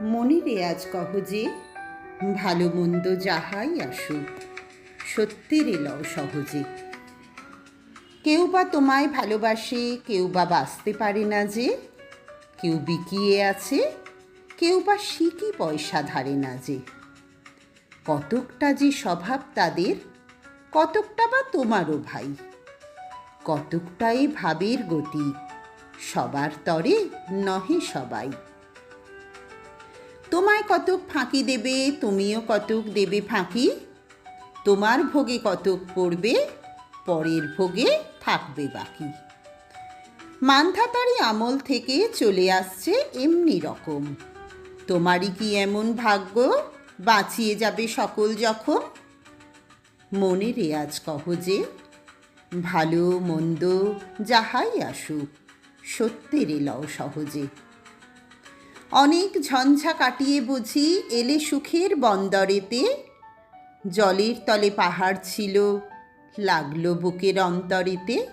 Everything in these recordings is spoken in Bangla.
মনে রেয়াজ কহ যে, ভালো মন্দ যাহাই আসুক, সত্যের এলও সহজে। কেউ বা তোমায় ভালোবাসে, কেউ বা বাঁচতে পারে না যে, কেউ বিকিয়ে আছে, কেউ বা শিকি পয়সা ধারে না যে। কতকটা যে স্বভাব তাদের, কতকটা বা তোমারও ভাই। কতকটাই ভাবের গতি, সবার তরে নহে সবাই। তোমায় কতক ফাঁকি দেবে, তুমিও কতক দেবে ফাঁকি? তোমার ভোগে কতক পড়বে, পরের ভোগে থাকবে বাকি। মানধাতারি আমল থেকে চলে আসছে এমনি রকম। তোমারই কি এমন ভাগ্য, বাঁচিয়ে যাবে সকল যখন মনে রেয়াজ কহ যে, ভালো মন্দ যাহাই আসুক, সত্যের এলাও সহজে। অনেক ঝঞ্ঝা কাটিয়ে বুঝি এলে সুখের বন্দরেতে। জলের তলে পাহাড় ছিল, লাগল বুকের অন্তরেতে।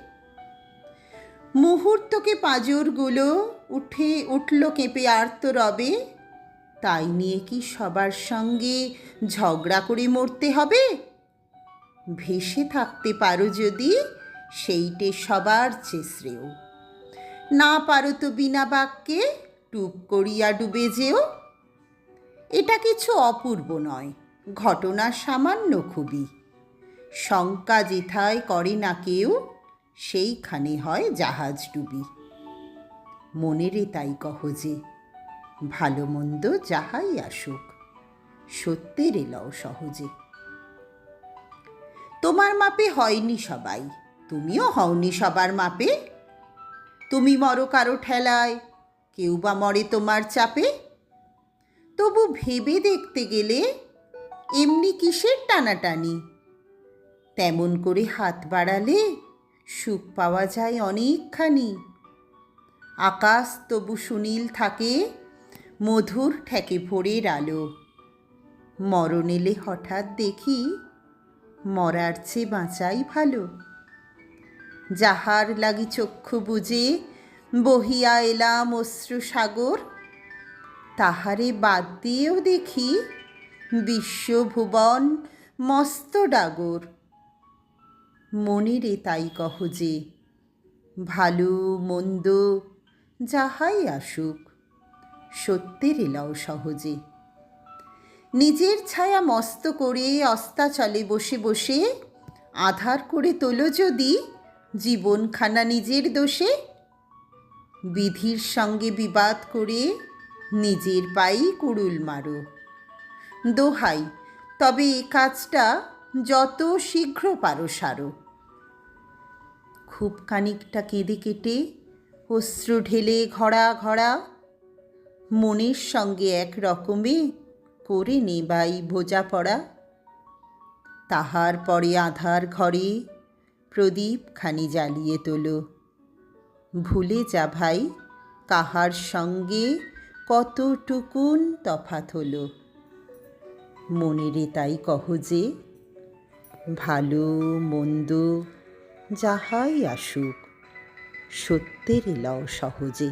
মুহূর্তকে পাঁজরগুলো উঠে উঠল কেঁপে আর্ত রবে তাই নিয়ে কি সবার সঙ্গে ঝগড়া করে মরতে হবে? ভেসে থাকতে পারো যদি, সেইটে সবার চেয়ে শ্রেয়। না পারো তো বিনা বাক্যে টুপ করিয়া ডুবে যেও। এটা কিছু অপূর্ব নয়, ঘটনা সামান্য খুবই। শঙ্কা যেথায় করে না কেউ, সেইখানে হয় জাহাজ ডুবি। মনেরে তাই কহ যে, ভালো মন্দ যাহাই আসুক, সত্যের এলাও সহজে। তোমার মাপে হয়নি সবাই, তুমিও হওনি সবার মাপে। তুমি মরো কারও ঠেলায় কেউ বা মরে তোমার চাপে? তবু ভেবে দেখতে গেলে এমনি কিসের টানাটানি? তেমন করে হাত বাড়ালে সুখ পাওয়া যায় অনেকখানি। আকাশ তবু সুনীল থাকে, মধুর ঠেকে ভোরের আলো। মরণ এলে হঠাৎ দেখি মরার চেয়ে বাঁচাই ভালো। যাহার লাগি চক্ষু বুঝে বহিয়া এলাম অশ্রু সাগর। তাহারে বাদ দিয়েও দেখি বিশ্বভুবন মস্ত ডাগর। মনেরে তাই কহ যে, ভালো মন্দ যাহাই আসুক, সত্যের এলাও সহজে। নিজের ছায়া মস্ত করে অস্তাচলে বসে বসে, আধার করে তোলো যদি জীবনখানা নিজের দোষে বিধির সঙ্গে বিবাদ করে নিজের পাই কুড়ুল মারো। দোহাই, তবে এ কাজটা যত শীঘ্র পারো সারো। খুব খানিকটা কেঁদে কেটে অশ্রু ঢেলে ঘড়া ঘড়া মনের সঙ্গে এক রকমে করে নেবাই ভোজা পড়া। তাহার পরে আধার ঘরে প্রদীপ খানি জ্বালিয়ে তোলো। ভুলে যা ভাই, কাহার সঙ্গে কতটুকুন তফাত হলো? মনেরে তাই কহ যে, ভালো মন্দ যাহাই আসুক, সত্যের লও সহজে।